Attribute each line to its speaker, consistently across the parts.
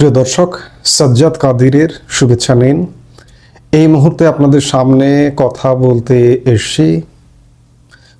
Speaker 1: প্রিয় দর্শক, সাজ্জাদ কাদিরের শুভেচ্ছা নিন। এই মুহূর্তে আপনাদের সামনে কথা বলতে এসছি।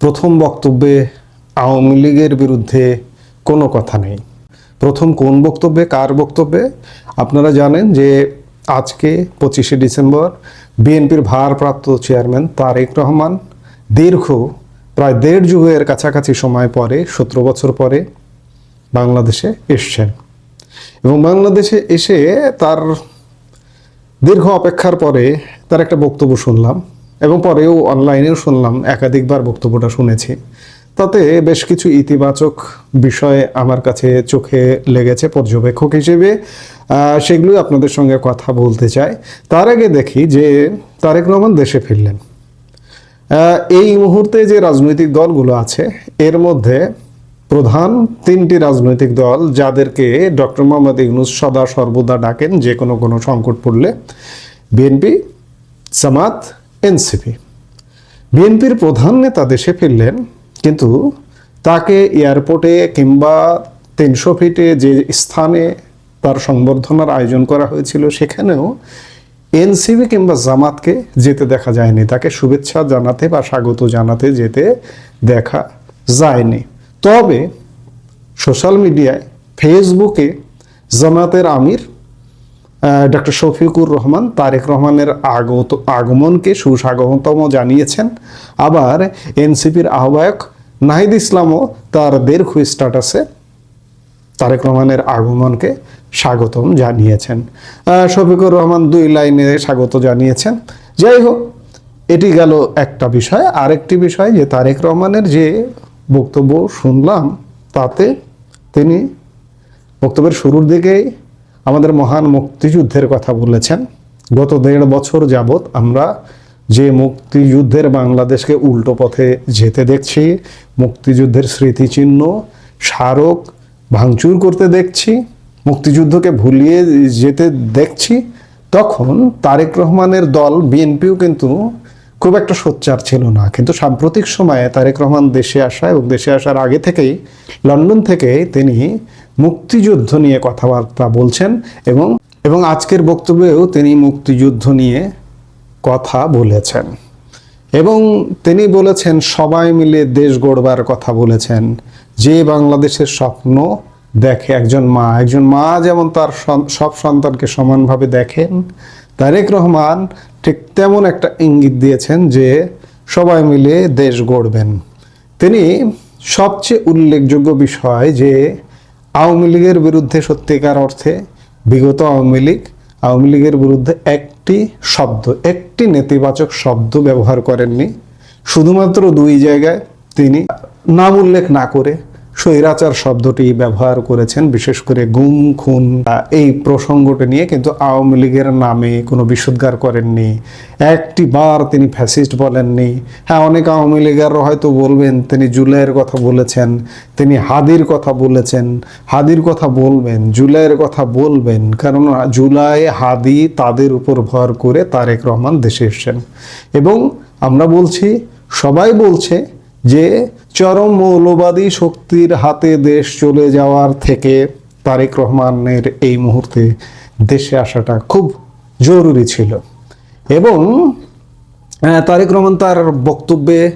Speaker 1: প্রথম বক্তব্যে আওয়ামী লীগের বিরুদ্ধে কোনো কথা নেই। প্রথম কোন বক্তব্যে, কার বক্তব্যে? আপনারা জানেন যে আজকে পঁচিশে ডিসেম্বর বিএনপির ভারপ্রাপ্ত চেয়ারম্যান তারেক রহমান দীর্ঘ, প্রায় দেড় যুগের কাছাকাছি সময় পরে, সতেরো বছর পরে বাংলাদেশে এসছেন। এবং বাংলাদেশে এসে তার দীর্ঘ অপেক্ষার পরে তার একটা বক্তব্য শুনলাম এবং পরেও অনলাইনেও শুনলাম, একাধিকবার বক্তব্যটা শুনেছি। তাতে বেশ কিছু ইতিবাচক বিষয় আমার কাছে চোখে লেগেছে, পর্যবেক্ষক হিসেবে। সেগুলোই আপনাদের সঙ্গে কথা বলতে চাই। তার আগে দেখি যে তারেক রহমান দেশে ফিরলেন। এই মুহূর্তে যে রাজনৈতিক দলগুলো আছে, এর মধ্যে প্রধান তিনটি রাজনৈতিক দল যাদেরকে ডক্টর মোহাম্মদ ইউনুস সদা সর্বদা ডাকেন যে কোনো কোনো সংকট পড়লে, বিএনপি, জামাত, এনসিপি। বিএনপির প্রধান নেতা দেশে ফিরলেন, কিন্তু তাকে এয়ারপোর্টে কিংবা তিনশো ফিটে যে স্থানে তার সংবর্ধনার আয়োজন করা হয়েছিল, সেখানেও এনসিবি কিংবা জামাতকে যেতে দেখা যায়নি। তাকে শুভেচ্ছা জানাতে বা স্বাগত জানাতে যেতে দেখা যায়নি। তবে সোশ্যাল মিডিয়ায় ফেসবুকে জামাতের আমির ডক্টর শফিকুর রহমান, তারেক রহমানের আগত আগমনকে সুস্বাগতম জানিয়েছেন। আবার এনসিপির আহ্বায়ক নাহিদ ইসলামও তার দীর্ঘ স্ট্যাটাসে তারেক রহমানের আগমনকে স্বাগতম জানিয়েছেন। শফিকুর রহমান দুই লাইনে স্বাগত জানিয়েছেন। যাই হোক, এটি গেল একটা বিষয়। আরেকটি বিষয় যে তারেক রহমানের যে বক্তব্য শুনলাম, তাতে তিনি বক্তব্যের শুরুর দিকেই আমাদের মহান মুক্তিযুদ্ধের কথা বলেছেন। গত দেড় বছর যাবৎ আমরা যে মুক্তিযুদ্ধের বাংলাদেশকে উল্টো পথে যেতে দেখছি, মুক্তিযুদ্ধের স্মৃতিচিহ্ন স্মারক ভাঙচুর করতে দেখছি, মুক্তিযুদ্ধকে ভুলিয়ে যেতে দেখছি, তখন তারেক রহমানের দল, বিএনপিও কিন্তু খুব একটা সোচ্চার ছিল না। কিন্তু সাম্প্রতিক সময়ে তারেক রহমান দেশে আসা এবং দেশে আসার আগে থেকেই লন্ডন থেকে তিনি মুক্তিযুদ্ধ নিয়ে কথাবার্তা বলছেন এবং এবং আজকের বক্তব্যেও তিনি মুক্তিযুদ্ধ নিয়ে কথা বলেছেন। এবং তিনি বলেছেন, সবাই মিলে দেশ গড়বার কথা বলেছেন। যে বাংলাদেশের স্বপ্ন দেখে, একজন মা একজন মা যেমন তার সব সন্তানকে সমানভাবে দেখেন, তারেক রহমান ঠিক তেমন একটা ইঙ্গিত দিয়েছেন যে সবাই মিলে দেশ গড়বেন। তিনি সবচেয়ে উল্লেখযোগ্য বিষয় যে আওয়ামী লীগের বিরুদ্ধে সত্যিকার অর্থে বিগত আওয়ামী লীগ, আওয়ামী লীগের বিরুদ্ধে একটি শব্দ, একটি নেতিবাচক শব্দ ব্যবহার করেননি। শুধুমাত্র দুই জায়গায় তিনি নাম উল্লেখ না করে স্বৈরাচার শব্দটি ব্যবহার করেছেন, বিশেষ করে গুম, খুন এই প্রসঙ্গটি নিয়ে কিন্তু আওয়ামী লীগের নামে কোনো বিশুদ্ধার করেননি। একটি বার তিনি ফ্যাসিস্ট বলেননি। হ্যাঁ অনেক আওয়ামী লীগের হয়তো বলবেন, তিনি জুলাইয়ের কথা বলেছেন, তিনি হাদির কথা বলেছেন, হাদির কথা বলবেন, জুলাইয়ের কথা বলবেন, কারণ জুলাই হাদি তাদের উপর ভর করে তারেক রহমান দেশে এসেছেন। এবং আমরা বলছি, সবাই বলছে যে চরম মৌলবাদী শক্তির হাতে দেশ চলে যাওয়ার থেকে তারেক রহমানের এই মুহূর্তে দেশে আসাটা খুব জরুরি ছিল। এবং তারেক রহমান তার বক্তব্যে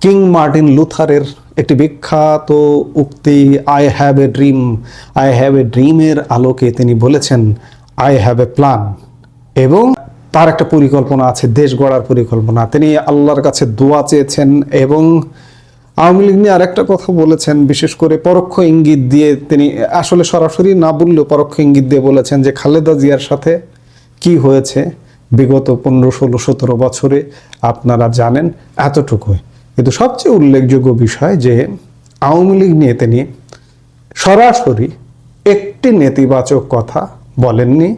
Speaker 1: কিং মার্টিন লুথারের একটি বিখ্যাত উক্তি I have a dream I have a ড্রিমের আলোকে তিনি বলেছেন আই হ্যাভ এ প্ল্যান এবং তার একটা পরিকল্পনা আছে, দেশ গড়ার পরিকল্পনা। তিনি আল্লাহর কাছে দোয়া চেয়েছেন এবং আওয়ামী লীগ নিয়ে আরেকটা কথা বলেছেন, বিশেষ করে পরোক্ষ ইঙ্গিত দিয়ে তিনি আসলে সরাসরি না বললেও পরোক্ষ ইঙ্গিত দিয়ে বলেছেন যে, খালেদা জিয়ার সাথে কি হয়েছে? বিগত পনেরো, ষোলো, সতেরো বছরে আপনারা জানেন এতটুকুই। কিন্তু সবচেয়ে উল্লেখযোগ্য বিষয় যে, আওয়ামী লীগ নিয়ে তিনি সরাসরি একটি নেতিবাচক কথা বলেননি।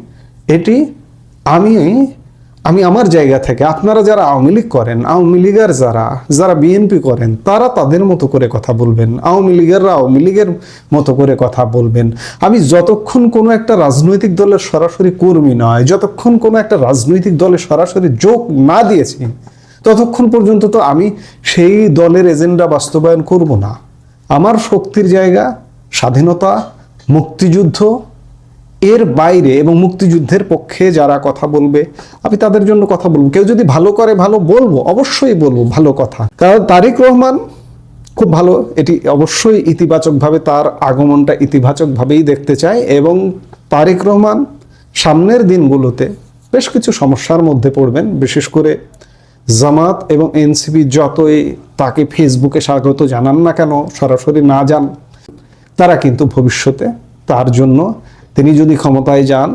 Speaker 1: এটি আমি আমি আমার জায়গা থেকে আপনারা যারা আওয়ামী লীগ করেন, আওয়ামী লীগের যারা যারা বিএনপি করেন, তারা তাদের মতো করে কথা বলবেন। আওয়ামী লীগেররা আওয়ামী লীগের মতো করে কথা বলবেন। আমি যতক্ষণ কোনো একটা রাজনৈতিক দলের সরাসরি কর্মী নয়, যতক্ষণ কোনো একটা রাজনৈতিক দলে সরাসরি যোগ না দিয়েছি, ততক্ষণ পর্যন্ত তো আমি সেই দলের এজেন্ডা বাস্তবায়ন করব না। আমার শক্তির জায়গা, স্বাধীনতা, মুক্তিযুদ্ধ এর বাইরে এবং মুক্তিযুদ্ধের পক্ষে যারা কথা বলবে, আমি তাদের জন্য কথা বলব। কেউ যদি ভালো করে ভালো বলব, অবশ্যই বলব ভালো কথা। কারণ তারেক রহমান খুব ভালো, এটি অবশ্যই ইতিবাচকভাবে তার আগমনটা ইতিবাচকভাবেই দেখতে চায় এবং তারেক রহমান সামনের দিনগুলোতে বেশ কিছু সমস্যার মধ্যে পড়বেন। বিশেষ করে জামাত এবং এনসিপি যতই তাকে ফেসবুকে স্বাগত জানান না কেন, সরাসরি না যান তারা কিন্তু ভবিষ্যতে তার জন্য তিনি যদি ক্ষমতায় যান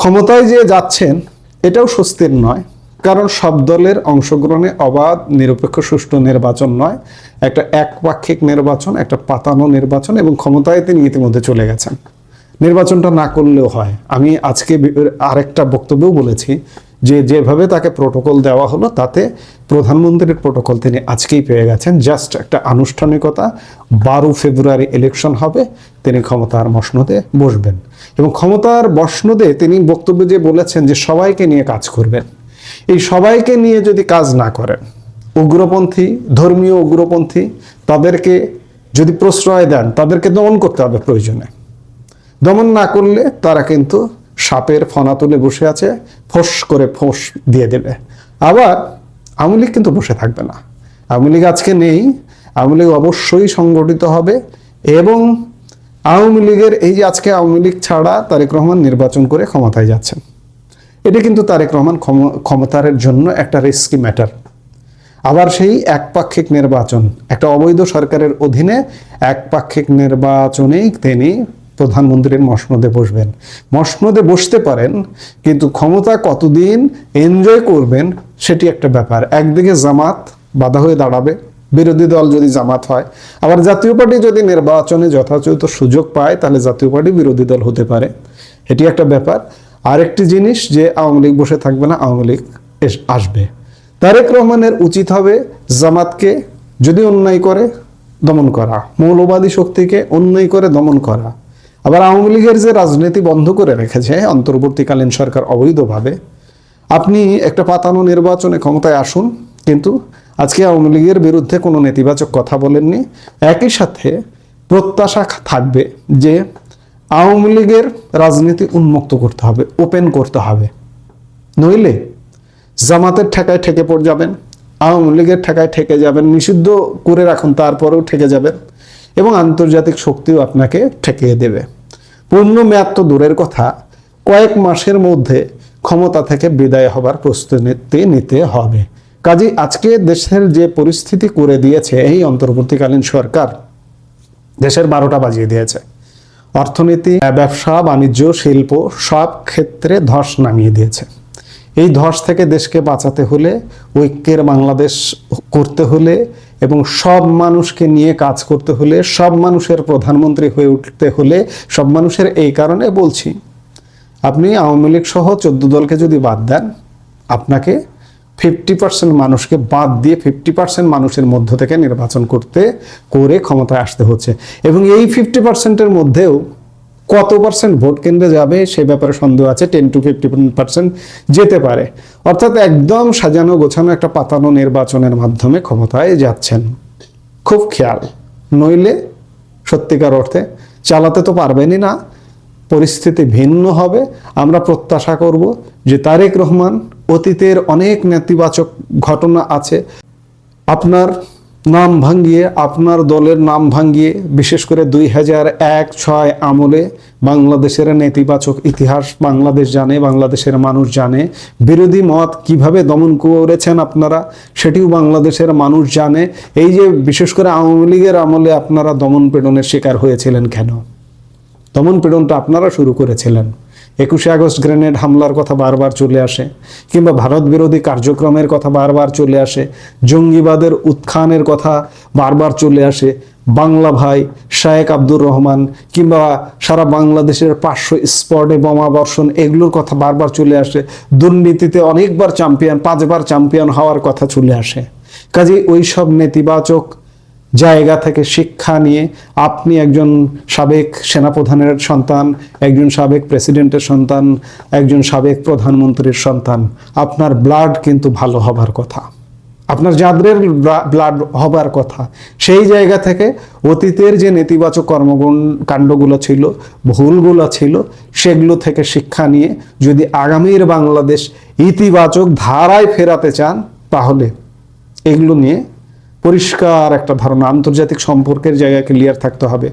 Speaker 1: ক্ষমতায় যে যাচ্ছেন, এটাও স্বস্তির নয়। কারণ সব দলের অংশগ্রহণে অবাধ, নিরপেক্ষ, সুষ্ঠু নির্বাচন নয়। একটা একপাক্ষিক নির্বাচন, একটা পাতানো নির্বাচন এবং ক্ষমতায় তিনি ইতিমধ্যে চলে গেছেন। নির্বাচনটা না করলেও হয়। আমি আজকে আরেকটা বক্তব্যও বলেছি যে যেভাবে তাকে প্রোটোকল দেওয়া হলো, তাতে প্রধানমন্ত্রীর প্রোটোকল তিনি আজকেই পেয়ে গেছেন। জাস্ট একটা আনুষ্ঠানিকতা, বারো ফেব্রুয়ারি ইলেকশন হবে, তিনি ক্ষমতার মসনদে বসবেন। এবং ক্ষমতার বসনদে তিনি বক্তব্য যে বলেছেন যে সবাইকে নিয়ে কাজ করবেন। এই সবাইকে নিয়ে যদি কাজ না করেন, উগ্রপন্থী, ধর্মীয় উগ্রপন্থী, তাদেরকে যদি প্রশ্রয় দেন, তাদেরকে দমন করতে হবে প্রয়োজনে। দমন না করলে তারা কিন্তু সাপের ফনা তুলে বসে আছে, ফোঁস করে ফোঁস দিয়ে দেবে। আবার আওয়ামী লীগ কিন্তু বসে থাকবে না। আওয়ামী লীগ আজকে নেই। আওয়ামী লীগ অবশ্যই সংগঠিত হবে এবং আওয়ামী লীগের এই যে আজকে আওয়ামী লীগ ছাড়া তারেক রহমান নির্বাচন করে ক্ষমতায় যাচ্ছেন, এটা কিন্তু তারেক রহমান ক্ষম- ক্ষমতার জন্য একটা রিস্কি ম্যাটার আবার সেই একপাক্ষিক নির্বাচন, একটা অবৈধ সরকারের অধীনে একপাক্ষিক নির্বাচনেই তিনি প্রধানমন্ত্রীর মসনদে বসবেন। মসনদে বসতে পারেন, কিন্তু ক্ষমতা কতদিন এনজয় করবেন সেটি একটা ব্যাপার। একদিকে জামাত বাধা হয়ে দাঁড়াবে, বিরোধী দল যদি জামাত হয়। আবার জাতীয় পার্টি যদি নির্বাচনে যথাযথ সুযোগ পায়, তাহলে জাতীয় পার্টি বিরোধী দল হতে পারে। এটি একটা ব্যাপার। আরেকটি জিনিস যে আওয়ামী লীগ বসে থাকবে না, আওয়ামী লীগ আসবে। তারেক রহমানের উচিত হবে জামাতকে যদি অন্যায় করে, দমন করা। মৌলবাদী শক্তিকে অন্যায় করে দমন করা। আবার আওয়ামী লীগের যে রাজনীতি বন্ধ করে রেখেছে, অন্তর্বর্তীকালীন সরকার অবৈধভাবে, আপনি একটা পাতানো নির্বাচনে ক্ষমতায় আসুন, কিন্তু আজকে আওয়ামী লীগের বিরুদ্ধে কোনো নেতিবাচক কথা বলেননি। একই সাথে প্রত্যাশা থাকবে যে আওয়ামী লীগের রাজনীতি উন্মুক্ত করতে হবে ওপেন করতে হবে। নইলে জামাতের ঠেকায় ঠেকে পড়ে যাবেন, আওয়ামী লীগের ঠেকায় ঠেকে যাবেন, নিষিদ্ধ করে রাখুন, তারপরেও ঠেকে যাবেন এবং আন্তর্জাতিক শক্তিও আপনাকে ঠেকিয়ে দেবে। পূর্ণ মেয়াদ তো দূরের কথা, কয়েক মাসের মধ্যে ক্ষমতা থেকে বিদায় হবার প্রস্তুতি নিতে হবে। কাজে আজকে দেশের যে পরিস্থিতি করে দিয়েছে এই অন্তর্বর্তীকালীন সরকার, দেশের বারোটা বাজিয়ে দিয়েছে। অর্থনীতি, ব্যবসা, বাণিজ্য, শিল্প সব ক্ষেত্রে ধস নামিয়ে দিয়েছে। এই ধস থেকে দেশকে বাঁচাতে হলে, ঐক্যের বাংলাদেশ করতে হলে এবং সব মানুষকে নিয়ে কাজ করতে হলে, সব মানুষের প্রধানমন্ত্রী হয়ে উঠতে হলে, সব মানুষের এই কারণে বলছি। আপনি আওয়ামী লীগ সহ চোদ্দ দলকে যদি বাদ দেন, আপনাকে ফিফটি পার্সেন্ট মানুষকে বাদ দিয়ে ফিফটি পার্সেন্ট মানুষের মধ্য থেকে নির্বাচন করতে, করে ক্ষমতায় আসতে হচ্ছে। এবং এই ফিফটি পার্সেন্টের মধ্যেও কত পার্সেন্ট ভোট কেন্দ্রে যাবে সে ব্যাপারে সন্দেহ আছে টেন টু ফিফটি পার্সেন্ট যেতে পারে। অর্থাৎ একদম সাজানো গোছানো একটা পাতানো নির্বাচনের মাধ্যমে ক্ষমতায় যাচ্ছেন। খুব খেয়াল। নইলে সত্যিকার অর্থে চালাতে তো পারবেনই না। পরিস্থিতি ভিন্ন হবে। আমরা প্রত্যাশা করব যে তারেক রহমান অতীতের অনেক নেতিবাচক ঘটনা আছে। আপনার নাম ভাঙ্গিয়ে আপনার দলের নাম ভাঙ্গিয়ে বিশেষ করে দুই হাজার এক ছয় আমলে বাংলাদেশের নেতিবাচক ইতিহাস বাংলাদেশ জানে, বাংলাদেশের মানুষ জানে। বিরোধী মত কীভাবে দমন করেছেন আপনারা, সেটিও বাংলাদেশের মানুষ জানে। এই যে বিশেষ করে আওয়ামী লীগের আমলে আপনারা দমন পীড়নের শিকার হয়েছিলেন কেন? দমন পীড়নটা আপনারা শুরু করেছিলেন। একুশে আগস্ট গ্রেনেড হামলার কথা বারবার চলে আসে, কিংবা ভারত বিরোধী কার্যক্রমের কথা বারবার চলে আসে, জঙ্গিবাদের উত্থানের কথা বারবার চলে আসে বাংলা ভাই শায়েক আব্দুর রহমান, কিংবা সারা বাংলাদেশের পাঁচশো স্পটে বোমা বর্ষণ এগুলোর কথা বারবার চলে আসে, দুর্নীতিতে অনেকবার চ্যাম্পিয়ন পাঁচবার চ্যাম্পিয়ন হওয়ার কথা চলে আসে। কাজে ওই সব নেতিবাচক জায়গা থেকে শিক্ষা নিয়ে আপনি একজন সাবেক সেনাপ্রধানের সন্তান, একজন সাবেক প্রেসিডেন্টের সন্তান, একজন সাবেক প্রধানমন্ত্রীর সন্তান, আপনার ব্লাড কিন্তু ভালো হবার কথা। আপনার যাদের ব্লাড হবার কথা। সেই জায়গা থেকে অতীতের যে নেতিবাচক কর্মগুণ, কাণ্ডগুলো ছিল, ভুলগুলো ছিল, সেগুলো থেকে শিক্ষা নিয়ে যদি আগামীর বাংলাদেশ ইতিবাচক ধারায় ফেরাতে চান, তাহলে এগুলো নিয়ে পরিষ্কার একটা ধারণা। আন্তর্জাতিক সম্পর্কের জায়গায় ক্লিয়ার থাকতে হবে।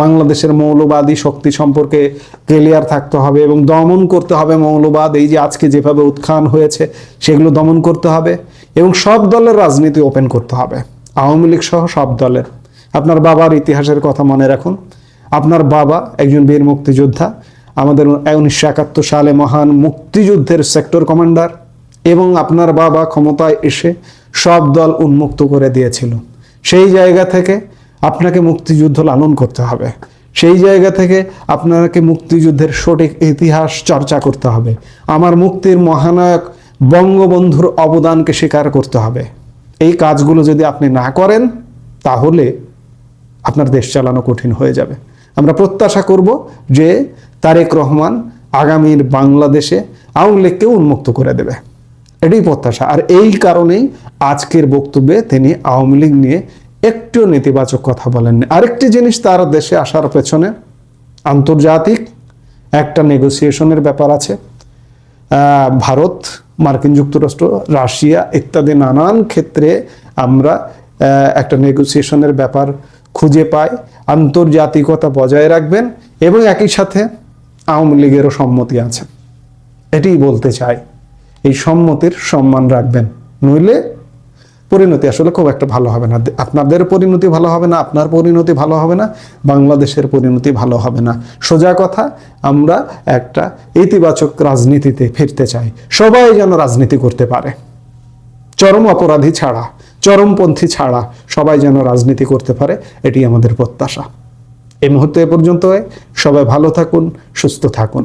Speaker 1: বাংলাদেশের মৌলবাদী শক্তি সম্পর্কে ক্লিয়ার থাকতে হবে এবং দমন করতে হবে মৌলবাদ। এই যে আজকে যেভাবে উত্থান হয়েছে, সেগুলো দমন করতে হবে এবং সব দলের রাজনীতি ওপেন করতে হবে। আওয়ামী লীগ সহ সব দলের। আপনার বাবার ইতিহাসের কথা মনে রাখুন। আপনার বাবা একজন বীর মুক্তিযোদ্ধা, আমাদের উনিশশো একাত্তর সালে মহান মুক্তিযুদ্ধের সেক্টর কমান্ডার এবং আপনার বাবা ক্ষমতায় এসে সব দল উন্মুক্ত করে দিয়েছিল। সেই জায়গা থেকে আপনাকে মুক্তিযুদ্ধ লালন করতে হবে। সেই জায়গা থেকে আপনাকে মুক্তিযুদ্ধের সঠিক ইতিহাস চর্চা করতে হবে। আমার মুক্তির মহানায়ক বঙ্গবন্ধুর অবদানকে স্বীকার করতে হবে। এই কাজগুলো যদি আপনি না করেন, তাহলে আপনার দেশ চালানো কঠিন হয়ে যাবে। আমরা প্রত্যাশা করব যে তারেক রহমান আগামীর বাংলাদেশে আওয়ামী লীগকে উন্মুক্ত করে দেবে। এটাই প্রত্যাশা। আর এই কারণেই আজকের বক্তব্যে তিনি আওয়ামী লীগ নিয়ে একটু নেতিবাচক কথা বলেননি। আরেকটি জিনিস তার দেশে আসার পেছনে আন্তর্জাতিক একটা নেগোসিয়েশনের ব্যাপার আছে। ভারত, মার্কিন যুক্তরাষ্ট্র, রাশিয়া ইত্যাদি নানান ক্ষেত্রে আমরা একটা নেগোসিয়েশনের ব্যাপার খুঁজে পাই। আন্তর্জাতিকতা বজায় রাখবেন এবং একই সাথে আওয়ামী লীগেরও সম্মতি আছে। এটাই বলতে চাই। এই সম্মতির সম্মান রাখবেন। নইলে পরিণতি আসলে খুব একটা ভালো হবে না। আপনাদের পরিণতি ভালো হবে না, আপনার পরিণতি ভালো হবে না, বাংলাদেশের পরিণতি ভালো হবে না। সোজা কথা, আমরা একটা ইতিবাচক রাজনীতিতে ফিরতে চাই। সবাই যেন রাজনীতি করতে পারে। চরম অপরাধী ছাড়া, চরমপন্থী ছাড়া সবাই যেন রাজনীতি করতে পারে, এটি আমাদের প্রত্যাশা। এই মুহূর্তে এ পর্যন্ত সবাই ভালো থাকুন, সুস্থ থাকুন।